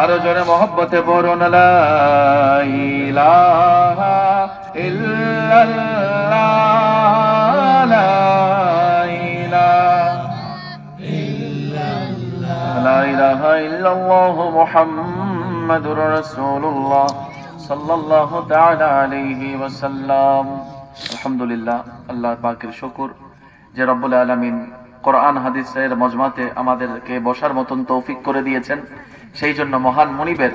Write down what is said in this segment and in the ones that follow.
আরও জোরে মহব্বতে ওয়াসাল্লাম। আলহামদুলিল্লাহ আল্লাহ পাকের শুকর। যে রব্বুল আলামিন কোরআন, হাদিসের মজমাতে আমাদেরকে বসার মতন তৌফিক করে দিয়েছেন, সেই জন্য মহান মনিবের,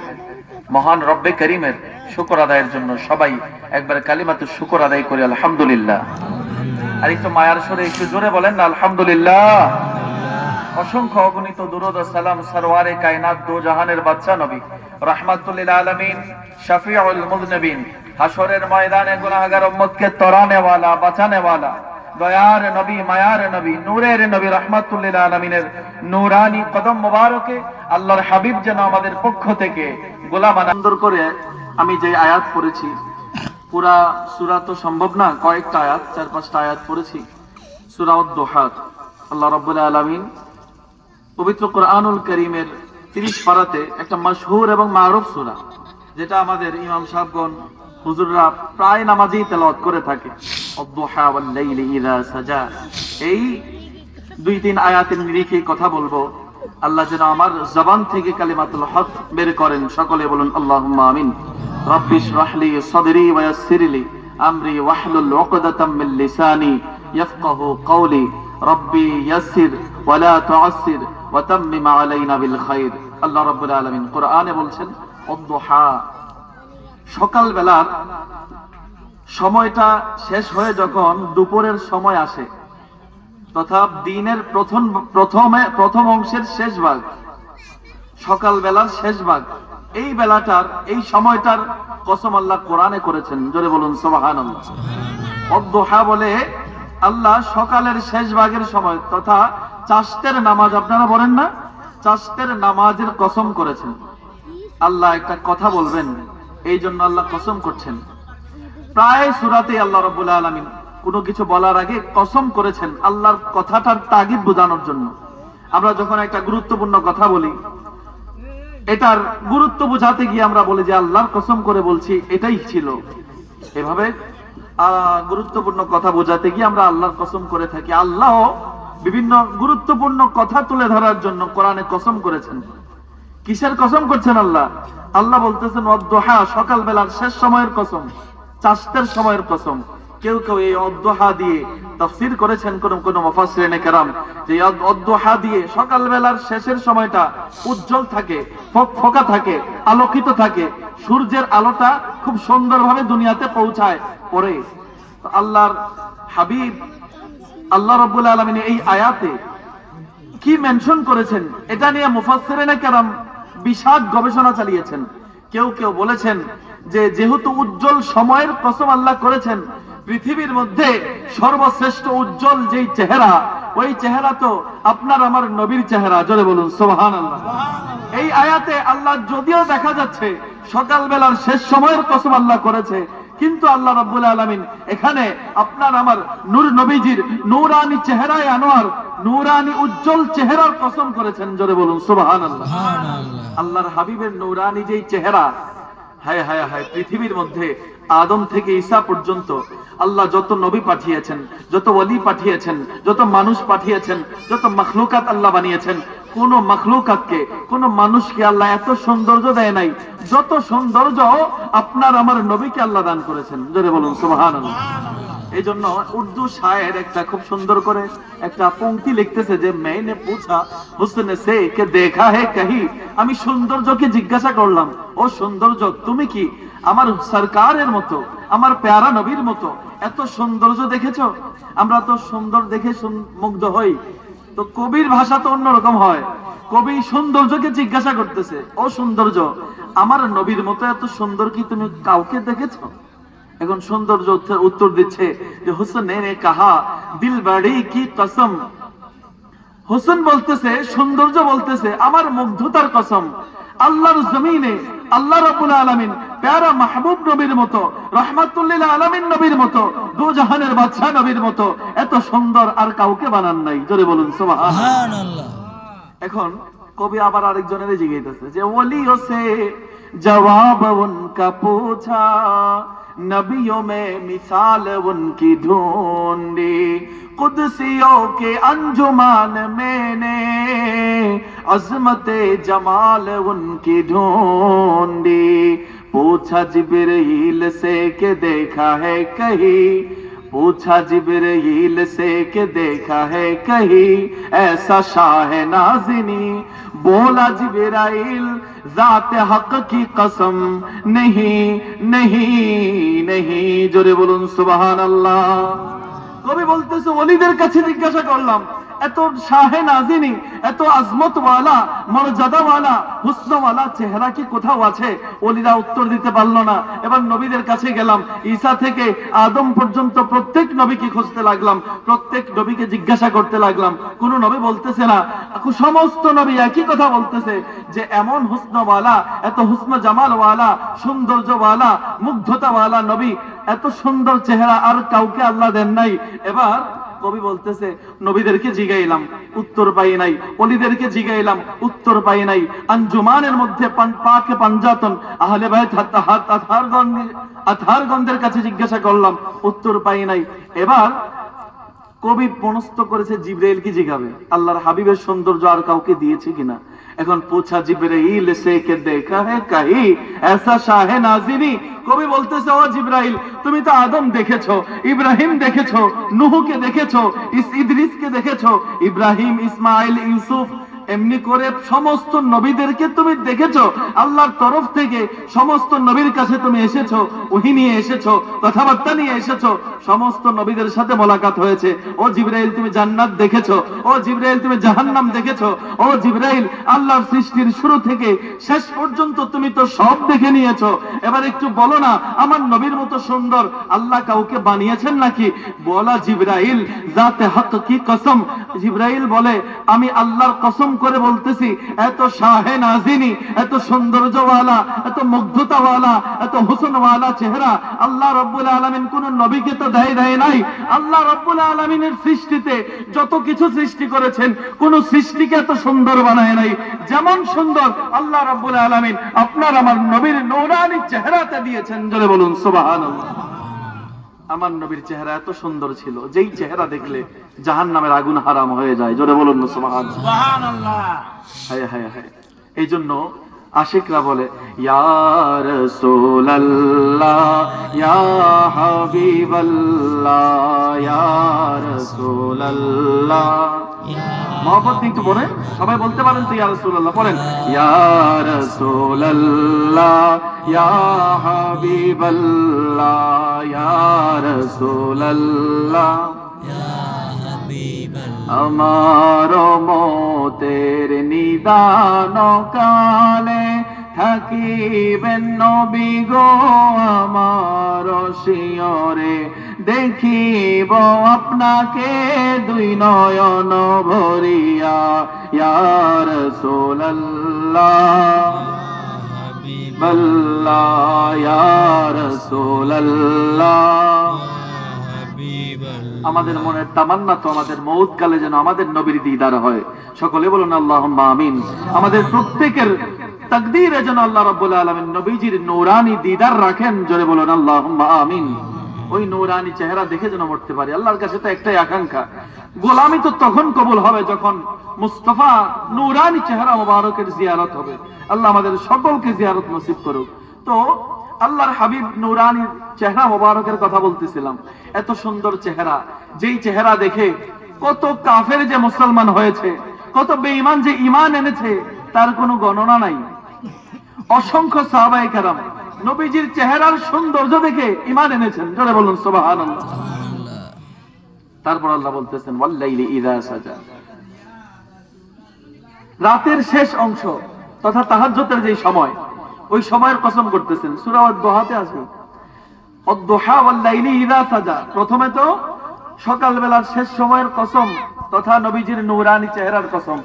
মহান রব্বে করিমের শুকর আদায়ের জন্য সবাই একবার কালিমাতু শুকর আদায় করি, আলহামদুলিল্লাহ। আর একটু মায়ার সরে একটু জোরে বলেন না আলহামদুলিল্লাহ। অসংখ্য অগণিত দুরুদ সালাম সরওয়ারে কায়নাত দো জাহানের বাদশা নবী, রাহমাতুল্লিল আলামিন, শফিউল মুযনিবিন হাশরের ময়দানে গুনাহগার উম্মতকে তরানে ওয়ালা বাঁচানে ওয়ালা দয়ার নবী, মায়ার নবী, নূরের নবী রাহমাতুল্লিল আলামিনের নূরানি কদম মোবারকে আল্লাহর হাবিব যেন আমাদের পক্ষ থেকে গোলাম আনন্দর করে আমি যে আয়াত পড়েছি, পুরা সুরা তো সম্ভব না, কয়েকটা আয়াত, চার পাঁচটা আয়াত পড়েছি। সূরা উদ-দুহাত, আল্লাহ রাব্বুল আলামিন পবিত্র কোরআনুল করিমের তিরিশ পারাতে একটা মশহুর এবং মারুফ সূরা, যেটা আমাদের ইমাম সাহেবগণ হুজুররা প্রায় নামাজেই তেলাওয়াত করে থাকে। ওয়াল সাজা। এই দুই তিন আয়াতের নিরিখে কথা বলব। আল্লাহ যেন আমার জবান থেকে কালিমাতুল হক বের করেন। সকলে বলুন আল্লাহ আমিন। রাব্বি ইশরাহ লি সাদরি ওয়া ইয়াসসির আমরি ওয়াহলুল উকদাতাম মিন লিসানি ইয়াফকাহু কওলি। রব্বি ইয়াসসির ওয়া লা তুআসসির ওয়া তাম্মিম আলাইনা বিল খাইর। আল্লাহ রাব্বুল আলামিন কোরআনে বলছেন, অদ্দুহা সকাল বেলার সময়টা শেষ হয়ে যখন দুপুরের সময় আসে, তথা দিনের প্রথম, প্রথমে, প্রথম অংশের শেষ ভাগ সকাল বেলার শেষ ভাগ, এই বেলাটার, এই সময়টার কসম আল্লাহ কোরআনে করেছেন। জোরে বলুন সোবাহান বলে আল্লাহ সকালের শেষ ভাগের সময়, তথা চাষতের নামাজ, আপনারা বলেন না? চাষতের নামাজের কসম করেছেন। আল্লাহ একটা কথা বলবেন। এই জন্য আল্লাহ কসম করছেন। প্রায় সুরাতে আল্লাহ রব্বুল আলমিন কোনো কিছু বলার আগে কসম করেছেন আল্লাহর কথাটার তাগিদ বোঝানোর জন্য। আমরা যখন একটা গুরুত্বপূর্ণ কথা বলি, এটার গুরুত্ব বোঝাতে গিয়ে আমরা বলি যে আল্লাহর কসম করে বলছি, এটাই ছিল। এভাবে গুরুত্বপূর্ণ কথা বোঝাতে গিয়ে আমরা আল্লাহর কসম করে থাকি। আল্লাহ বিভিন্ন গুরুত্বপূর্ণ কথা তুলে ধরার জন্য কোরআনে কসম করেছেন। কিসের কসম করছেন আল্লাহ? আল্লাহ বলতেছেন, অদ্দোহা সকাল বেলার শেষ সময়ের কসম চাষতের সময়ের কসম। কেউ কেউ এই অদ্দোহা দিয়ে তাফসির করেছেন কোন কোন মুফাসসিরিনে কেরাম, যে অদ্দোহা দিয়ে সকাল বেলার শেষের সময়টা উজ্জ্বল থাকে, ফোকা থাকে, আলোকিত থাকে। সূর্যের আলোটা খুব সুন্দরভাবে দুনিয়াতে পৌঁছায় পরে। আল্লাহর হাবিব, আল্লাহ রাব্বুল আলামিন এই আয়াতে কি মেনশন করেছেন? এটা নিয়ে মুফাসসিরিনে কেরাম বিশাল গবেষণা চালিয়েছেন। কেউ কেউ বলেছেন যে যেহেতু উজ্জ্বল সময়ের কসম আল্লাহ করেছেন, পৃথিবীর মধ্যে সর্বশ্রেষ্ঠ উজ্জ্বল যেই চেহারা, ওই চেহারা তো আপনার আমার নবীর চেহারা, জোরে বলুন সোহান আল্লাহ এই আয়াতে আল্লাহ যদিও দেখা যাচ্ছে সকাল বেলার শেষ সময়ের কসম আল্লাহ করেছে কিন্তু আল্লাহ রাব্বুল আলামিন এখানে আপনার আমার নূর নবীজির নূরানি চেহারায় আনোয়ার নূরানি উজ্জ্বল চেহারার কসম করেছেন জোরে বলুন সুবহানাল্লাহ। আল্লাহর হাবিবের নূরানি যেই চেহারা হায় হায় হায় পৃথিবীর মধ্যে আদম থেকে ঈসা পর্যন্ত আল্লাহ যত নবী পাঠিয়েছেন, যত ওলি পাঠিয়েছেন, যত মানুষ পাঠিয়েছেন, যত মখলুকাত আল্লাহ বানিয়েছেন, কোন মখলুকাতকে, কোন মানুষকে আল্লাহ এত সৌন্দর্য দেয় নাই, যত সৌন্দর্য আপনার আমার নবীকে আল্লাহ দান করেছেন। জোরে বলুন, সুবহানাল্লাহ। এই জন্য উর্দু শায়ের একটা খুব সুন্দর করে একটা পংক্তি লিখতেছে যে মেনে পুছা, হুসনে সে কে দেখা হে কাহি। আমি সৌন্দর্যকে জিজ্ঞাসা করলাম, ও সৌন্দর্য, তুমি কি? আমার সরকারের মতো, আমার প্যারা নবীর মতো, এত সৌন্দর্য দেখেছ? আমরা তো সুন্দর দেখে মুগ্ধ হই। তো কবির ভাষা তো অন্যরকম হয়। কবি সৌন্দর্যকে জিজ্ঞাসা করতেছে, ও সৌন্দর্য, আমার নবীর মতো এত সুন্দর কি তুমি কাউকে দেখেছ? এখন সৌন্দর্য উত্তর- দিচ্ছে যে, হুসেন নে কাহা, দিল বাড়ি কি কসম? হোসেন বলতেছে, সৌন্দর্য বলতেছে, আমার মুগ্ধতার কসম আল্লাহর জমিনে আল্লাহ রাব্বুল আলামিন প্যারা মাহবুব নবীর মতো রহমাতুল্লিল আলামিন নবীর মতো দু জাহানের বাদশাহ নবীর মতো এত সুন্দর আর কাউকে বানান নাই। জোরে বলুন সুবহান সুবহানাল্লাহ। এখন কবি আবার আরেকজনের জিগাইতেছে যে ওলি ওসে জবাব উনকা पूछा नबियों में मिसाल उनकी ढूंढी। कुदसियों के अंजुमान मैंने, अजमत जमाल उनकी ढूंढी। पूछा जिब्रील से के देखा है कहीं, पूछा जिब्रील से के देखा है कहीं, ऐसा शाह नाजिनी बोला जिब्राइल जात हक की कसम नहीं नहीं नहीं জোরে বলুন সুবহান আল্লাহ কবি বলতেছে ওলিদের কাছে জিজ্ঞাসা করলাম এত শাহে নাজিনি, এত আজমতওয়ালা, মর্যাদাওয়ালা, হুসনওয়ালা চেহারা কি কোথাও আছে? ওলিরা উত্তর দিতে পারল না। এবার নবীদের কাছে গেলাম। ঈসা থেকে আদম পর্যন্ত প্রত্যেক নবীকে খুঁজতে লাগলাম। প্রত্যেক নবীকে জিজ্ঞাসা করতে লাগলাম। কোন নবী বলতেছে না। সমস্ত নবী একই কথা বলতেছে যে, এমন হুসনওয়ালা, এত হুসন জামালওয়ালা সৌন্দর্যওয়ালা, মুগ্ধতাওয়ালা নবী, এত সুন্দর চেহারা আর কাউকে আল্লাহ দেন নাই। এবার কবি বলতেছে, নবীদেরকে জিগাইলাম, উত্তর পাই নাই। অলিদেরকে জিগাইলাম, উত্তর পাই নাই। আঞ্জুমানের মধ্যে পাকে পাঞ্জাতন আহলে ভাই আথারগঞ্জের কাছে জিজ্ঞাসা করলাম, উত্তর পাই নাই। এবার কবি মনস্থ করেছে জিব্রাইল কি জিগাবে। আল্লাহর হাবিবের সৌন্দর্য আর কাউকে দিয়েছে কিনা। এখন পোছা জিব্রাইল সে কে দেখা কাহি এসা শাহে নাজিনি। কবি বলতেছে, ও জিব্রাইল, তুমি তো আদম দেখেছ, ইব্রাহিম দেখেছ, নুহুকে দেখেছ, ইস, ইদ্রিসকে দেখেছ, ইব্রাহিম, ইসমাইল, ইউসুফ এমনি করে সমস্ত নবীদেরকে তুমি দেখেছ? আল্লাহর তরফ থেকে সমস্ত নবীর কাছে তুমি এসেছ ওহি নিয়ে এসেছ, কথাবার্তা নিয়ে এসেছ, সমস্ত নবীদের সাথে মোলাকাত হয়েছে। ও জিব্রাইল, তুমি জান্নাত দেখেছ, ও জিব্রাইল, তুমি জাহান্নাম দেখেছ, ও জিব্রাইল, আল্লাহর সৃষ্টির শুরু থেকে শেষ পর্যন্ত তুমি তো সব দেখে নিয়েছো। এবার একটু বলো না, আমার নবীর মতো সুন্দর আল্লাহ কাউকে বানিয়েছেন নাকি? বলা জিব্রাইল, জাতে হক কি কসম? জিব্রাইল বলে, আমি আল্লাহর কসম করে বলতেছি, এত শাহে নাজিনি, এত সৌন্দর্যওয়ালা, এত মুগ্ধতাওয়ালা, এত হুসনওয়ালা চেহারা আল্লাহ রব্বুল আলমিন কোন নবীকে তো দেয় দেয় নাই। আল্লাহ রব্বুল আলমিনের সৃষ্টিতে যত কিছু সৃষ্টি করেছেন, কোন সৃষ্টিকে এত সুন্দর বানায় নাই। যেমন সুন্দর আল্লাহ রব্বুল আলমিন আপনার আমার নবীর নৌরানি চেহারাতে দিয়েছেন জলে বলুন সুবাহান আমার নবীর চেহারা এত সুন্দর ছিল যেই চেহারা দেখলে জাহান নামের আগুন হারাম হয়ে যায়। জোরে বলুন সুবহানাল্লাহ। হায় হায় হায়। এই জন্য আশিকরা বলে, ইয়া রাসূলুল্লাহ, ইয়া হাবিবাল্লাহ, ইয়া রাসূলুল্লাহ। মহব্বত কিন্তু বলেন, সবাই বলতে পারেন তো ইয়া রাসূলুল্লাহ, বলেন, ইয়া রাসূলুল্লাহ, ইয়া হাবিবাল্লাহ, ইয়া আমার মতের নিদান কালে থাকিবেন নবী গো আমার শিয়রে। দেখিব আপনাকে দুই নয়ন ভরিয়া ইয়ার ইয়ার সোল্লাহ আমাদের মনের তামান্না তো আমাদের মৌত কালে যেন আমাদের নবীর দিদার হয়। সকলে বলুন আল্লাহ আমিন। আমাদের প্রত্যেকের তাকদীরে যেন আল্লাহ রাব্বুল আলামিন নবীজির নূরানি দিদার রাখেন, জোরে বলুন আল্লাহ আমিন। ওই নূরানি চেহারা দেখে যেন মরতে পারি। আল্লাহর কাছে তো একটাই আকাঙ্ক্ষা। গোলামি তো তখন কবুল হবে যখন মুস্তফা নূরানি চেহারা মোবারকের জিয়ারত হবে। আল্লাহ আমাদের সকলকে জিয়ারত নসিব করুক। তো আল্লাহর হাবিব নুরানির চেহারা মোবারকের কথা বলতেছিলাম। এত সুন্দর চেহারা, যেই চেহারা দেখে কত কাফের যে মুসলমান হয়েছে, কত বেঈমান যে ইমান এনেছে, তার কোনো গণনা নাই। অসংখ্য সাহাবায়ে কেরাম নবীজির চেহারার সৌন্দর্য দেখে ইমান এনেছেন। জোরে বলুন, সুবহানাল্লাহ। তারপর আল্লাহ বলতেছেন, ওয়াল্লাইলি ইযা সাজা। রাতের শেষ অংশ তথা তাহাজ্জুদের যে সময়, ওই সময়ের কসম করতেছেন, সূরা আদ-দুহাতে আসবে আদ-দুহা ওয়াল লাইলি ইযা সাজা। প্রথমে তো সকাল বেলার শেষ সময়ের কসম তথা নবীজির নূরানি চেহারার কসম।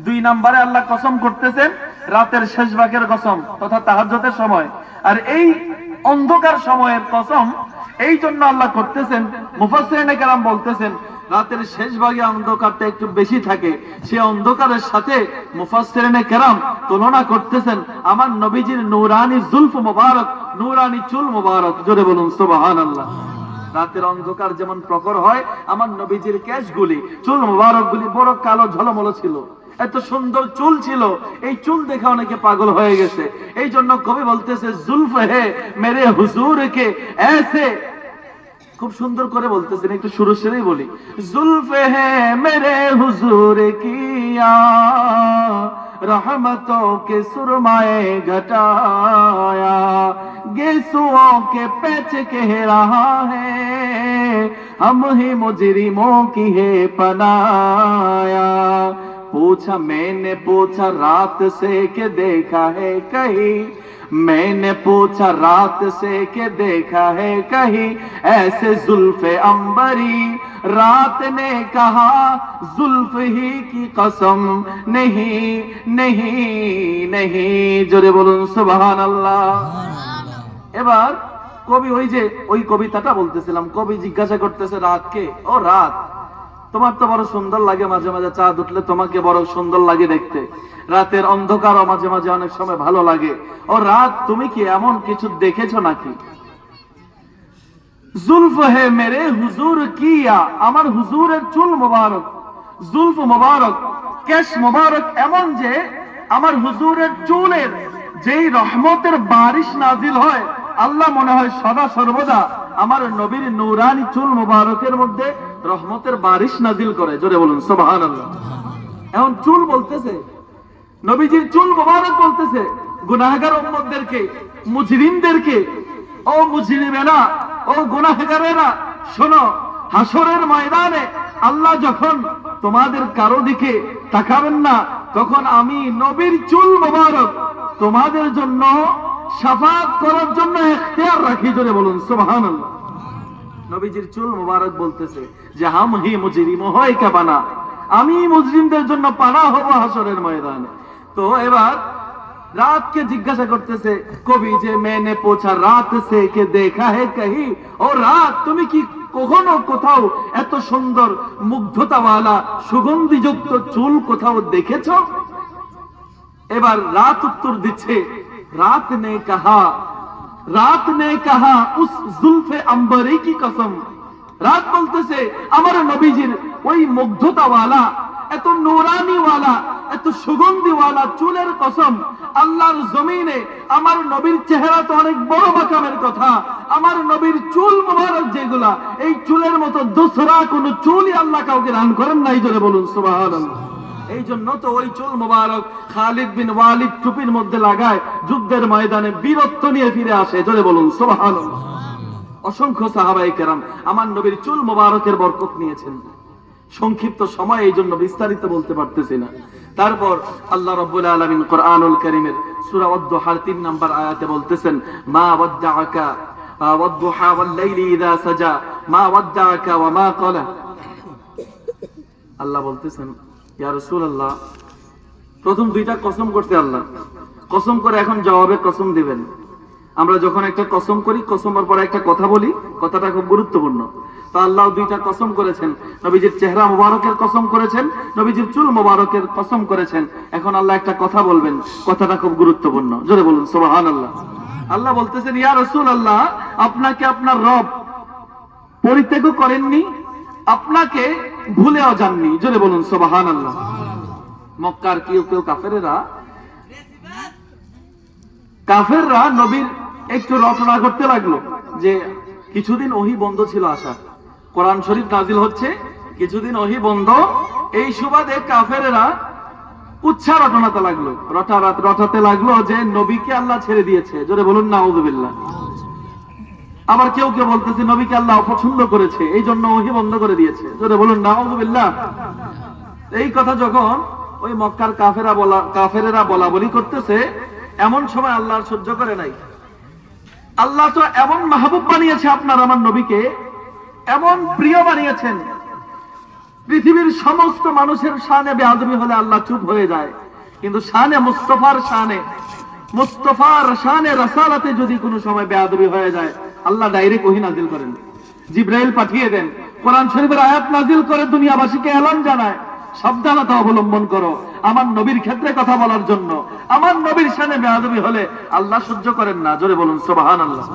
দুই নম্বরে আল্লাহ কসম করতেছেন রাতের শেষ ভাগের কসম তথা তাহাজ্জতের সময়। আর এই অন্ধকার সময়ের কসম, এই জন্য আল্লাহ করতেছেন, মুফাসসিরিনে কেরাম বলতেছেন, রাতের শেষ ভাগে অন্ধকারটা একটু বেশি থাকে। সে অন্ধকারের সাথে মুফাসসিরিনে কেরাম তুলনা করতেছেন। আমার নবীজির নূরানি জুলফ মুবারক, নূরানি চুল মুবারক, জোরে বলুন, সুবহানাল্লাহ। রাতের অন্ধকার যেমন প্রখর হয়, আমার নবীজির কেশগুলি, চুল মুবারক গুলি বড় কালো ঝলমলো ছিল। এত সুন্দর চুল ছিল এই চুল দেখে অনেকে পাগল হয়ে গেছে এই জন্য কবি বলতেছে জুলফ হে মেরে হুজুর কে এসে খুব সুন্দর করে বলতেছেন একটু শুরু সেরেই বলি জুলফে হে মেরে হুজুর কিয়া रहमतों के सुरमाए घटाया गेसुओं के पैच कह रहा है हम ही मुजरिमों की है पनाया पूछा मैंने पूछा रात से के देखा है कहीं मैंने पूछा रात से के देखा है कहीं ऐसे जुल्फे अंबरी रात ने कहा जुल्फ ही की कसम नहीं नहीं नहीं জোরে বলুন সুবহান আল্লাহ এবার কবি ওই যে ওই কবিতাটা বলতেছিলাম কবি জিজ্ঞাসা করতেছে রাতকে ও রাত তোমার তো বড় সুন্দর লাগে মাঝে মাঝে চাঁদ উঠলে তোমাকে বড় সুন্দর লাগে দেখতে। রাতের অন্ধকারও মাঝে মাঝে অনেক সময় ভালো লাগে। ও রাত, তুমি কি এমন কিছু দেখেছ নাকি? জুলফ হে মেরে হুজুর কিয়া, আমার হুজুরের চুল মোবারক। জুলফ মোবারক, কেশ মোবারক এমন যে, আমার হুজুরের চুলের যেই রহমতের বারিশ নাজিল হয় আল্লাহ মনে হয় সদা সর্বদা আমার নবীর নূরানি চুল মোবারকের মধ্যে রহমতের বারিশ নাজিল করে। জোরে বলুন সোবাহান এখন চুল বলতেছে, নবীজির চুল মোবারক বলতেছে, গুনাহগার উম্মতদেরকে, মুজরিমদেরকে, ও মুজরিমেরা, ও গুনাহগারেরা, শোনো হাসরের ময়দানে আল্লাহ যখন তোমাদের কারও দিকে তাকাবেন না, তখন আমি নবীর চুল মোবারক তোমাদের জন্য সাফাত করার জন্য এখতিয়ার রাখি, জোরে বলুন, সুবহানাল্লাহ। নবীজির চুল মোবারক বলতেছে যে, হাম হি মুজরিম, হয় কে আমি মুজরিমদের জন্য পানা হব হাসরের ময়দানে। তো এবার রাতকে জিজ্ঞাসা করতেছে, কবি যে মেনে পোছা রাত সে কে দেখা হে কহি? ও রাত, তুমি কি কখনো কোথাও এত সুন্দর মুগ্ধতাওয়ালা, সুগন্ধিযুক্ত চুল কোথাও দেখেছ? এবার রাত উত্তর দিচ্ছে রাত কাহা রাত নে জুলফে আম্বরে কি কসম রাত বলতেছে আমার নবীজির ওই মুগ্ধতাওয়ালা এত নোরানিওয়ালা এত সুগন্ধিওয়ালা চুলের কসম আল্লাহর জমিনে আমার নবীর চেহারা তো অনেক বড় বাকামের কথা আমার নবীর চুল মোবারক যেগুলা এই চুলের মতো দোসরা কোন চুলই আল্লাহ কাউকে দান করেন নাই, জোরে বলুন, সুবহানাল্লাহ। এই জন্য তো ওই চুল মোবারক খালিদ বিন ওয়ালিদ টুপির মধ্যে লাগায় যুদ্ধের ময়দানে বীরত্ব নিয়ে ফিরে আসে। জোরে বলুন, সুবহানাল্লাহ। অসংখ্য সাহাবাই কেরাম আমার নবীর চুল মোবারকের বরকত নিয়েছেন। সংক্ষিপ্ত সময় এই জন্য বিস্তারিত বলতে পারতেছি না। তারপর আল্লাহ রব্বুল আলামিন কোরআনুল কারীমের সূরা ওয়াদ-দুহার 3 নাম্বার আয়াতে বলতেছেন, মা ওয়াদ্দাআকা ওয়াদ-দুহা ওয়াল-লাইলি ইযা সাজা, মা ওয়াদ্দাআকা ওয়া আল্লাহ বলতেছেন ইয়া রাসূলুল্লাহ, প্রথম দুইটা কসম করতে আল্লাহ। কসম করে এখন জবাবে কসম দিবেন। আমরা যখন একটা কসম করি, কসমের পরে একটা কথা বলি, কথাটা খুব গুরুত্বপূর্ণ। তো আল্লাহ দুইটা কসম করেছেন। নবীজির চেহারা মোবারকের কসম করেছেন, নবীজির চুল মোবারকের কসম করেছেন। এখন আল্লাহ একটা কথা বলবেন, কথাটা খুব গুরুত্বপূর্ণ। জোরে বলুন সোবাহান আল্লাহ আল্লাহ বলতেছেন, ইয়া রসুল আল্লাহ আপনাকে আপনার রব পরিত্যাগ করেননি, আপনাকে ভুলেও যাননি। জোরে বলুন সোবাহান আল্লাহ মক্কার কেউ কেউ কাফেরেরা, কাফেররা নবীর একটু রচনা করতে লাগল যে কিছুদিন ওহি বন্ধ ছিল আসা কোরআন শরীফ নাজিল হচ্ছে, কিছুদিন ওহি বন্ধ। এই সুবাদে কাফেরেরা উচ্ছা রটনাতে লাগল রটা রটাতে লাগল যে নবীকে আল্লাহ ছেড়ে দিয়েছে। জোরে বলুন না আবার কেউ কেউ বলতেছে, নবীকে আল্লাহ অপছন্দ করেছে এই জন্য ওহি বন্ধ করে দিয়েছে। জোরে বলুন না এই কথা যখন ওই মক্কার কাফেরা বলা, কাফেরেরা বলা বলি করতেছে, এমন সময় আল্লাহ সহ্য করে নাই। আল্লাহ তো এমন মাহবুব বানিয়েছে আপনার, আমার নবীকে, এমন প্রিয় বানিয়েছেন। পৃথিবীর সমস্ত মানুষের সামনে বেআদবি হলে আল্লাহ চুপ হয়ে যায়। কিন্তু শানে মুস্তফার শানে মুস্তফার শানে রসালাতে যদি কোনো সময় বেয়াদবি হয়ে যায় আল্লাহ ডাইরেক্ট ওহি নাজিল করেন। জিব্রাইল পাঠিয়ে দেন। কোরআন শরীফের আয়াত নাজিল করে দুনিয়াবাসীকে এলান জানায়। সাবধানতা অবলম্বন করো। আমার নবীর ক্ষেত্রে কথা বলার জন্য। আমার নবীর সামনে বেয়াদবি হলে আল্লাহ সহ্য করেন না। জোরে বলুন সোবাহান আল্লাহ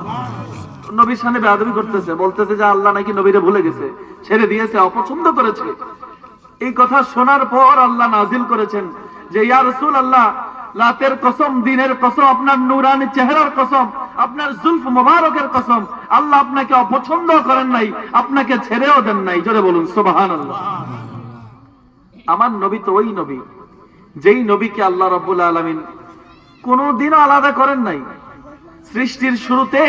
নবীর সামনে বেয়াদবি করতেছে, বলতেছে যে আল্লাহ নাকি নবীরে ভুলে গেছে, ছেড়ে দিয়েছে, অপছন্দ করেছে। এই কথা শোনার পর আল্লাহ নাজিল করেছেন যে, ইয়া রসুল আল্লাহ লাতের কসম, দিনের কসম, আপনার নুরানি চেহারার কসম, আপনার জুলফ মোবারকের কসম, আল্লাহ আপনাকে অপছন্দ করেন নাই, আপনাকে ছেড়েও দেন নাই। জোরে বলুন সোবাহান আমার নবী তো ওই নবী, যেই নবীকে আল্লাহ রব্বুল আলমিন কোনদিনও আলাদা করেন নাই। সৃষ্টির শুরুতে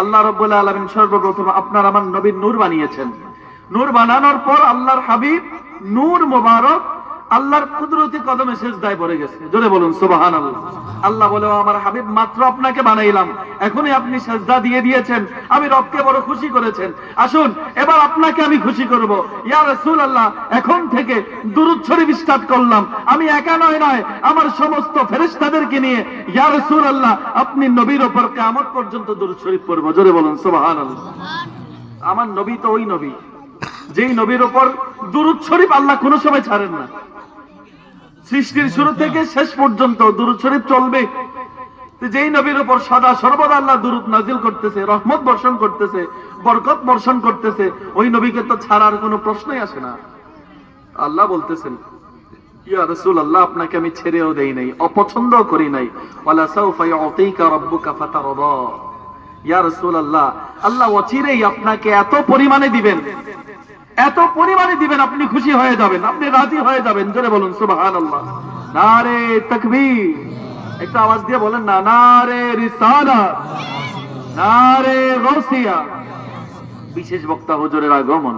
আল্লাহ রব্বুল আলমিন সর্বপ্রথম আপনার, আমার নবীর নূর বানিয়েছেন। নূর বানানোর পর আল্লাহর হাবিব নূর মোবারক আল্লাহর কুদরতি কদমে শেষ দায় পড়ে গেছে। জোরে বলুন সুবাহান আল্লাহ বলে আমার হাবিব, মাত্র আপনাকে বানাইলাম। এখনই আপনি সেজদা দিয়ে দিয়েছেন। আমি রবকে বড় খুশি করেছেন। আসুন, এবার আপনাকে আমি খুশি করব। ইয়া রাসূল আল্লাহ এখন থেকে দুরুদ শরীফ স্টার্ট করলাম। আমি একা নয় নয়, আমার সমস্ত ফেরেশতাদেরকে নিয়ে, ইয়া রাসূল আল্লাহ আপনি নবীর উপর কিয়ামত পর্যন্ত দুরুদ শরীফ পড়ব। জোরে বলুন, সুবহানাল্লাহ। আমার নবী তো ওই নবী। যেই নবীর উপর দুরুদ শরীফ আল্লাহ কোনো সময় ছাড়েন না। সৃষ্টির শুরু থেকে শেষ পর্যন্ত দুরুদ শরীফ চলবে। যেই নবীর উপর সদা সর্বদা আল্লাহ দুরুদ নাজিল করতেছে, রহমত বর্ষণ করতেছে, বরকত বর্ষণ করতেছে, ওই নবীকে তো ছাড়ার কোনো প্রশ্নই আসে না। আল্লাহ বলতেছেন, ইয়া রাসূল আল্লাহ আপনাকে আমি ছেড়েও দেই নাই অপছন্দ করি নাই। ওয়ালা সাউফা ইউতিকা রাব্বুকা ফাতারদা। আল্লাহ আল্লাহ অচিরেই আপনাকে এত পরিমাণে দিবেন। এত পরিমাণে দিবেন, আপনি খুশি হয়ে যাবেন, আপনি রাজি হয়ে যাবেন। জোরে বলুন সুবাহান আল্লাহ নারে তাকবীর। একটা আওয়াজ দিয়ে বলেন না, নারে না নারে রসিয়া বিশেষ বক্তা হুজুরের আগমন।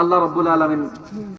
আল্লাহ রব্বুল আলামিন